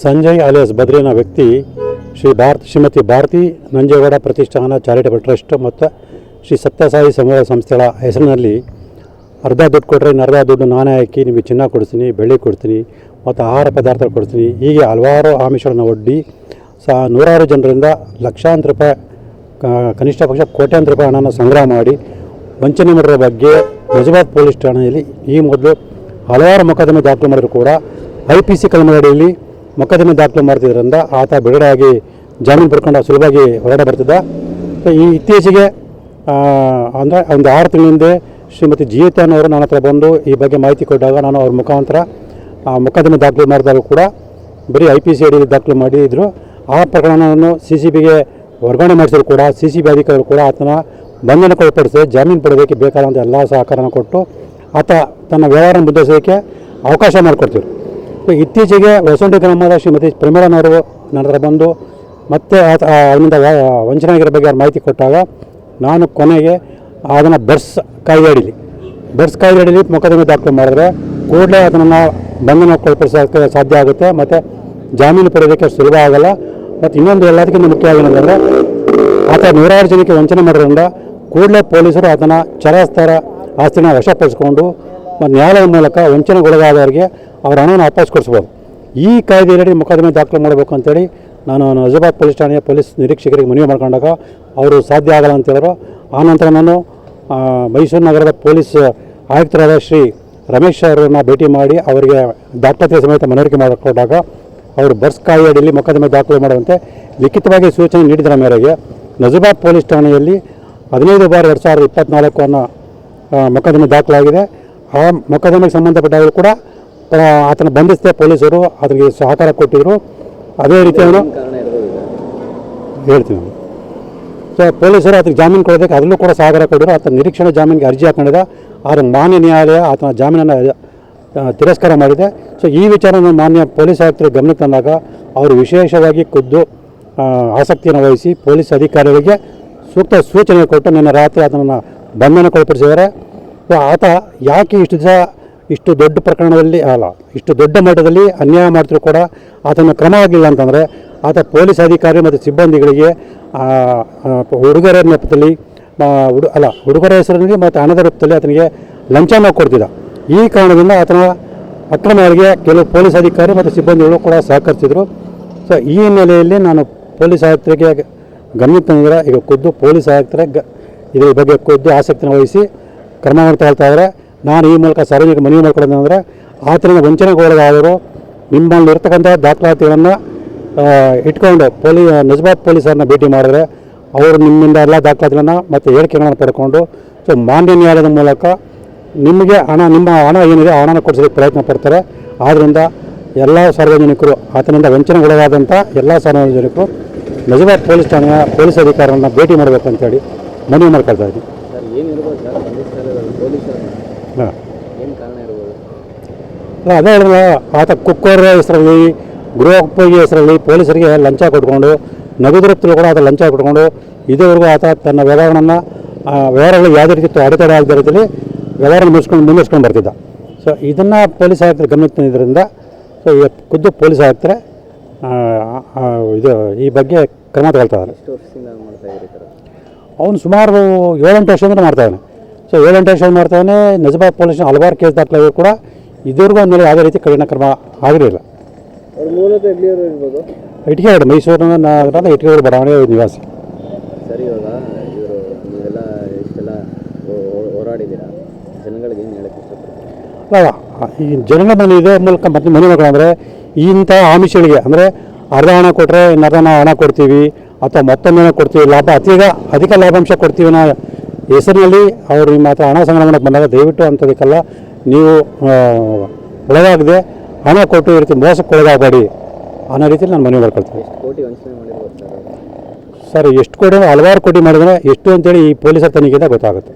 Sanjay alias ಬದ್ರಿನ ವ್ಯಕ್ತಿ, ಶ್ರೀ ಭಾರತ್, ಶ್ರೀಮತಿ ಭಾರತಿ ನಂಜೇಗೌಡ ಪ್ರತಿಷ್ಠಾನ charitable trust ಮತ್ತು ಶ್ರೀ ಸತ್ಯಸಾಯಿ ಸಮೂಹ ಸಂಸ್ಥೆಗಳ ಹೆಸರಿನಲ್ಲಿ ಅರ್ಧ ದುಡ್ಡು ಕೊಟ್ಟರೆ ಇನ್ನು ಅರ್ಧ ದುಡ್ಡು ನಾನೇ ಹಾಕಿ ನಿಮಗೆ ಚಿನ್ನ ಕೊಡ್ತೀನಿ ಬೆಳ್ಳಿ ಕೊಡ್ತೀನಿ ಮತ್ತು ಆಹಾರ ಪದಾರ್ಥ ಕೊಡ್ತೀನಿ ಹೀಗೆ ಹಲವಾರು ಆಮಿಷಗಳನ್ನು ಒಡ್ಡಿ ಸಹ ನೂರಾರು ಜನರಿಂದ ಲಕ್ಷಾಂತರ ರೂಪಾಯಿ ಕನಿಷ್ಠ ಪಕ್ಷ ಕೋಟ್ಯಾಂತರ ರೂಪಾಯಿ ಹಣನ ಸಂಗ್ರಹ ಮಾಡಿ ವಂಚನೆ ಮಾಡಿರೋ ಬಗ್ಗೆ ನಜಬಾದ್ ಪೊಲೀಸ್ ಠಾಣೆಯಲ್ಲಿ ಈ ಮೊದಲು ಹಲವಾರು ಮೊಕದ್ದಮೆ ದಾಖಲು ಮಾಡಿದರೂ ಕೂಡ. ಐ ಪಿ ಸಿ ಕಲಮಡಿಯಲ್ಲಿ ಮೊಕದ್ದಮೆ ದಾಖಲು ಮಾಡ್ತಿದ್ದರಿಂದ ಆತ ಬಿಡುಗಡೆಯಾಗಿ ಜಾಮೀನು ಪಡ್ಕೊಂಡು ಸುಲಭವಾಗಿ ಹೊರಗಡೆ ಬರ್ತಿದ್ದ. ಈ ಇತ್ತೀಚೆಗೆ ಅಂದರೆ ಒಂದು ಆರು ತಿಂಗಳ ಹಿಂದೆ ಶ್ರೀಮತಿ ಜೀವಿತ ಅವರು ನನ್ನ ಹತ್ರ ಬಂದು ಈ ಬಗ್ಗೆ ಮಾಹಿತಿ ಕೊಟ್ಟಾಗ ನಾನು ಅವ್ರ ಮುಖಾಂತರ ಮೊಕದ್ದಮೆ ದಾಖಲು ಮಾಡಿದಾಗ ಕೂಡ ಬರೀ ಐ ಪಿ ಸಿ ಅಡಿಯಲ್ಲಿ ದಾಖಲು ಮಾಡಿದ್ರು. ಆ ಪ್ರಕರಣವನ್ನು ಸಿ ಸಿ ಬಿಗೆ ವರ್ಗಾವಣೆ ಮಾಡಿಸಿದ್ರು ಕೂಡ, ಸಿ ಸಿ ಬಿ ಅಧಿಕಾರಿಗಳು ಕೂಡ ಆತನ ಬಂಧನಕ್ಕೆ ಒಳಪಡಿಸಿ ಜಾಮೀನು ಪಡೆಯೋದಕ್ಕೆ ಬೇಕಾದಂಥ ಎಲ್ಲ ಸಹಕಾರನ ಕೊಟ್ಟು ಆತ ತನ್ನ ವ್ಯವಹಾರ ಮುಂದುವರಿಸೋದಕ್ಕೆ ಅವಕಾಶ ಮಾಡಿಕೊಡ್ತಿದ್ರು. ಸೊ ಇತ್ತೀಚೆಗೆ ಹೊಸಂಡಿ ಗ್ರಾಮದ ಶ್ರೀಮತಿ ಪ್ರಮೀಳನವರು ನನ್ನ ಬಂದು ಮತ್ತೆ ಅವನಿಂದ ವಂಚನೆ ಆಗಿರೋ ಬಗ್ಗೆ ಅವ್ರು ಮಾಹಿತಿ ಕೊಟ್ಟಾಗ ನಾನು ಕೊನೆಗೆ ಅದನ್ನು ಬರ್ಸ್ ಕಾಯ್ದೆ ಅಡಿಲಿ ಬರ್ಸ್ ಕಾಯ್ದೆ ಅಡಿಲಿ ಮೊಕದ್ದಮೆ ದಾಖಲು ಮಾಡಿದ್ರೆ ಕೂಡಲೇ ಅದನ್ನು ಬಂಧನ ಒಳಪಡಿಸೋಕ್ಕೆ ಸಾಧ್ಯ ಆಗುತ್ತೆ, ಮತ್ತು ಜಾಮೀನು ಪಡೆಯೋದಕ್ಕೆ ಸುಲಭ ಆಗಲ್ಲ. ಮತ್ತು ಇನ್ನೊಂದು ಎಲ್ಲದಕ್ಕಿಂತ ಮುಖ್ಯವಾಗಿ ಏನಂದರೆ ಆತ ನೂರಾರು ಜನಕ್ಕೆ ವಂಚನೆ ಮಾಡೋದ್ರಿಂದ ಕೂಡಲೇ ಪೊಲೀಸರು ಅದನ್ನು ಚರಾಸ್ತರ ಆಸ್ತಿನ ವಶಪಡಿಸ್ಕೊಂಡು ಮತ್ತು ನ್ಯಾಯಾಲಯದ ಮೂಲಕ ವಂಚನೆಗೊಳಗಾದವರಿಗೆ ಅವರ ಹಣವನ್ನು ವಾಪಸ್ ಕೊಡಿಸ್ಬೋದು. ಈ ಕಾಯ್ದೆಯಲ್ಲಿ ಮೊಕದ್ದಮೆ ದಾಖಲು ಮಾಡಬೇಕು ಅಂತೇಳಿ ನಾನು ನಜಬಾದ್ ಪೊಲೀಸ್ ಠಾಣೆಯ ಪೊಲೀಸ್ ನಿರೀಕ್ಷಕರಿಗೆ ಮನವಿ ಮಾಡ್ಕೊಂಡಾಗ ಅವರು ಸಾಧ್ಯ ಆಗಲ್ಲ ಅಂತ ಹೇಳಿದ್ರು. ನಂತರ ನಾನು ಆ, ಮೈಸೂರು ನಗರದ ಪೊಲೀಸ್ ಆಯುಕ್ತರಾದ ಶ್ರೀ ರಮೇಶ್ ಅವರನ್ನು ಭೇಟಿ ಮಾಡಿ ಅವರಿಗೆ ದಾಖಲಾತಿ ಸಮೇತ ಮನವರಿಕೆ ಮಾಡಿಕೊಂಡಾಗ ಅವರು ಬರ್ಸ್ ಕಾಯಿಯಡಿಯಲ್ಲಿ ಮೊಕದ್ದಮೆ ದಾಖಲು ಮಾಡುವಂತೆ ಲಿಖಿತವಾಗಿ ಸೂಚನೆ ನೀಡಿದರ ಮೇರೆಗೆ. ನಜಬಾದ್ ಪೊಲೀಸ್ ಠಾಣೆಯಲ್ಲಿ ಹದಿನೈದು ಬಾರ್ ಎರಡು ಸಾವಿರದ ಇಪ್ಪತ್ತ್ನಾಲ್ಕು ಅನ್ನೋ ಮೊಕದ್ದಮೆ ದಾಖಲಾಗಿದೆ. ಆ ಮೊಕದ್ದಮೆಗೆ ಸಂಬಂಧಪಟ್ಟವರು ಕೂಡ ಆ, ಆತನ ಬಂಧಿಸಿದ ಪೊಲೀಸರು ಅದಕ್ಕೆ ಸಹಕಾರ ಕೊಟ್ಟಿದ್ರು. ಅದೇ ರೀತಿ ಅವನು ಹೇಳ್ತೀವಿ ಸೊ ಪೊಲೀಸರು ಅದಕ್ಕೆ ಜಾಮೀನು ಕೊಡೋದಕ್ಕೆ ಅದನ್ನು ಕೂಡ ಸಹಕಾರ ಕೊಟ್ಟರು ಆತನ ನಿರೀಕ್ಷಣೆ ಜಾಮೀನಿಗೆ ಅರ್ಜಿ ಹಾಕೊಂಡಿದ್ದ ಆದರೆ ಮಾನ್ಯ ನ್ಯಾಯಾಲಯ ಆತನ ಜಾಮೀನನ್ನು ತಿರಸ್ಕಾರ ಮಾಡಿದೆ. ಸೊ ಈ ವಿಚಾರವನ್ನು ಮಾನ್ಯ ಪೊಲೀಸ್ ಆಯುಕ್ತರು ಗಮನಕ್ಕೆ ತಂದಾಗ ಅವರು ವಿಶೇಷವಾಗಿ ಖುದ್ದು ಆಸಕ್ತಿಯನ್ನು ವಹಿಸಿ ಪೊಲೀಸ್ ಅಧಿಕಾರಿಗಳಿಗೆ ಸೂಕ್ತ ಸೂಚನೆ ಕೊಟ್ಟು ನಿನ್ನೆ ರಾತ್ರಿ ಆತನನ್ನು ಬಂಧನಕ್ಕೊಳಪಡಿಸಿದ್ದಾರೆ. ಸೊ ಆತ ಯಾಕೆ ಇಷ್ಟು ದಿವಸ ಇಷ್ಟು ದೊಡ್ಡ ಪ್ರಕರಣದಲ್ಲಿ ಅಲ್ಲ, ಇಷ್ಟು ದೊಡ್ಡ ಮಟ್ಟದಲ್ಲಿ ಅನ್ಯಾಯ ಮಾಡಿದ್ರು ಕೂಡ ಆತನ ಕ್ರಮ ಆಗಲಿಲ್ಲ ಅಂತಂದರೆ ಆತ ಪೊಲೀಸ್ ಅಧಿಕಾರಿ ಮತ್ತು ಸಿಬ್ಬಂದಿಗಳಿಗೆ ಹುಡುಗರ ನೆಪದಲ್ಲಿ ಹುಡು ಅಲ್ಲ ಹುಡುಗರ ಹೆಸರಿನಲ್ಲಿ ಮತ್ತು ಹಣದ ರೂಪದಲ್ಲಿ ಆತನಿಗೆ ಲಂಚನ ಕೊಡ್ತಿದ್ದ ಈ ಕಾರಣದಿಂದ ಆತನ ಅಕ್ರಮಗಳಿಗೆ ಕೆಲವು ಪೊಲೀಸ್ ಅಧಿಕಾರಿ ಮತ್ತು ಸಿಬ್ಬಂದಿಗಳು ಕೂಡ ಸಹಕರಿಸಿದರು. ಸೊ ಈ ಹಿನ್ನೆಲೆಯಲ್ಲಿ ನಾನು ಪೊಲೀಸ್ ಆಯುಕ್ತರಿಗೆ ಗಮನಕ್ಕೆ ತಂದರೆ ಈಗ ಖುದ್ದು ಪೊಲೀಸ್ ಆಯುಕ್ತರೇ ಗ, ಇದ್ರ ಬಗ್ಗೆ ಖುದ್ದು ಆಸಕ್ತಿನ ವಹಿಸಿ ಕ್ರಮ ಮಾಡ್ತಾ ಇದ್ದಾರೆ. ನಾನು ಈ ಮೂಲಕ ಸಾರ್ವಜನಿಕ ಮನವಿ ಮಾಡ್ಕೊಳ್ಳೋದಂದರೆ ಆತನಿಗೆ ವಂಚನೆಗೊಳಗಾದರೂ ನಿಮ್ಮಲ್ಲಿ ಇರ್ತಕ್ಕಂಥ ದಾಖಲಾತಿಗಳನ್ನು ಆ, ಇಟ್ಕೊಂಡು ಪೊಲೀ ನಜಬಾದ್ ಪೊಲೀಸರನ್ನ ಭೇಟಿ ಮಾಡಿದ್ರೆ ಅವರು ನಿಮ್ಮಿಂದ ಎಲ್ಲ ದಾಖಲಾತಿಗಳನ್ನು ಮತ್ತು ಹೇಳಿಕೆಗಳನ್ನು ಪಡ್ಕೊಂಡು ಸೊ ಮಾನ್ಯ ನ್ಯಾಯಾಲಯದ ಮೂಲಕ ನಿಮಗೆ ಹಣ ನಿಮ್ಮ ಹಣ ಏನಿದೆ ಆ ಹಣನ ಕೊಡಿಸೋದಕ್ಕೆ ಪ್ರಯತ್ನ ಪಡ್ತಾರೆ. ಆದ್ದರಿಂದ ಎಲ್ಲ ಸಾರ್ವಜನಿಕರು ಆತನಿಂದ ವಂಚನೆಗೊಳಗಾದಂಥ ಎಲ್ಲ ಸಾರ್ವಜನಿಕರು ನಜಬಾದ್ ಪೊಲೀಸ್ ಠಾಣೆಯ ಪೊಲೀಸ್ ಅಧಿಕಾರಿಗಳನ್ನ ಭೇಟಿ ಮಾಡಬೇಕು ಅಂತೇಳಿ ಮನವಿ ಮಾಡ್ಕೊಳ್ತಾ ಇದ್ದೀನಿ. ಹಾಂ. ಅದೇ ಹೇಳಿದ್ರೆ ಆತ ಕುಕ್ಕರ್ ಹೆಸರಲ್ಲಿ ಗೃಹೋಪಯೋಗಿ ಹೆಸರಲ್ಲಿ ಪೊಲೀಸರಿಗೆ ಲಂಚ ಕೊಟ್ಕೊಂಡು ನಗದು ರೂಪದಲ್ಲಿ ಕೂಡ ಆತ ಲಂಚ ಕೊಟ್ಕೊಂಡು ಇದುವರೆಗೂ ಆತ ತನ್ನ ವ್ಯವಹಾರವನ್ನು ವ್ಯವಹಾರಗಳು ಯಾವುದೇ ರೀತಿ ಅಡೆತಡೆ ಆಗದ ರೀತಿಯಲ್ಲಿ ವ್ಯವಹಾರ ಮುಗಿಸ್ಕೊಂಡು ಮುಂದುವರ್ಸ್ಕೊಂಡು ಬರ್ತಿದ್ದ. ಸೊ ಇದನ್ನು ಪೊಲೀಸ್ ಆಯುಕ್ತರು ಗಮನಕ್ಕೆ ತಂದಿದ್ದರಿಂದ ಸೊ ಈಗ ಖುದ್ದು ಪೊಲೀಸ್ ಆಯುಕ್ತರೆ ಇದು ಈ ಬಗ್ಗೆ ಕ್ರಮ ತಗೊಳ್ತಾ ಇದ್ದಾರೆ. ಅವನು ಸುಮಾರು ಏಳೆಂಟು ವರ್ಷದಿಂದ ಮಾಡ್ತಾನೆ ಸೊ ಏಳೆಂಟು ವರ್ಷ ಮಾಡ್ತಾನೆ ನಜಬಾದ್ ಪೊಲೀಸ್ ಹಲವಾರು ಕೇಸ್ ದಾಖಲಾಗಿದ್ರು ಕೂಡ. ಇದುವರೆಗೂ ಅಂದಮೇಲೆ ಯಾವುದೇ ರೀತಿ ಕಠಿಣ ಕ್ರಮ ಆಗಿರಲಿಲ್ಲ. ಇಟ್ಕೆಗೌಡ ಮೈಸೂರಿನ ನಗರದ ಇಟ್ಕೆಗೌಡ ಬಡಾವಣೆ ನಿವಾಸಿ. ಸರಿ ಇವಾಗ ಇವರು ನೀವೆಲ್ಲ ಇಷ್ಟೆಲ್ಲ ಹೋರಾಡಿದ್ದೀರಾ? ಜನಗಳಿಗೆ ಏನು ಹೇಳಕ್ಕೆ ಅಲ್ಲ ಈ ಜನಗಳ ಮನೆ ಇದೇ ಮೂಲಕ ಮತ್ತೆ ಮನೆ ಮಕ್ಕಳಂದರೆ ಇಂಥ ಆಮಿಷಗಳಿಗೆ ಅಂದರೆ ಅರ್ಧ ಹಣ ಕೊಟ್ಟರೆ ಇನ್ನರ್ಧ ಹಣ ಹಣ ಕೊಡ್ತೀವಿ ಅಥವಾ ಮತ್ತೊಂದು ಕೊಡ್ತೀವಿ ಲಾಭ ಅತೀಗ ಅಧಿಕ ಲಾಭಾಂಶ ಕೊಡ್ತೀವಿ ಅನ್ನೋ ಹೆಸರಿನಲ್ಲಿ ಅವರು ನಿಮ್ಮ ಹತ್ರ ಹಣ ಸಂಗ್ರಹ ಮಾಡಕ್ಕೆ ಬಂದಾಗ ದಯವಿಟ್ಟು ಅಂಥದಕ್ಕೆಲ್ಲ ನೀವು ಒಳಗಾಗದೆ ಹಣ ಕೊಟ್ಟು ಈ ರೀತಿ ಮೋಸಕ್ಕೆ ಒಳಗಾಗಬೇಡಿ ಅನ್ನೋ ರೀತಿಯಲ್ಲಿ ನಾನು ಮನವಿ ಮಾಡ್ಕೊಳ್ತೀನಿ. ಸರ್ ಸರ್ ಎಷ್ಟು ಕೋಟಿ ಅಂದ್ರೆ ಹಲವಾರು ಕೋಟಿ ಮಾಡಿದ್ರೆ ಎಷ್ಟು ಅಂತೇಳಿ ಈ ಪೊಲೀಸರ ತನಿಖೆಯಿಂದ ಗೊತ್ತಾಗುತ್ತೆ.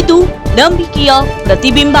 ಇದು ನಂಬಿಕೆಯ ಪ್ರತಿಬಿಂಬ.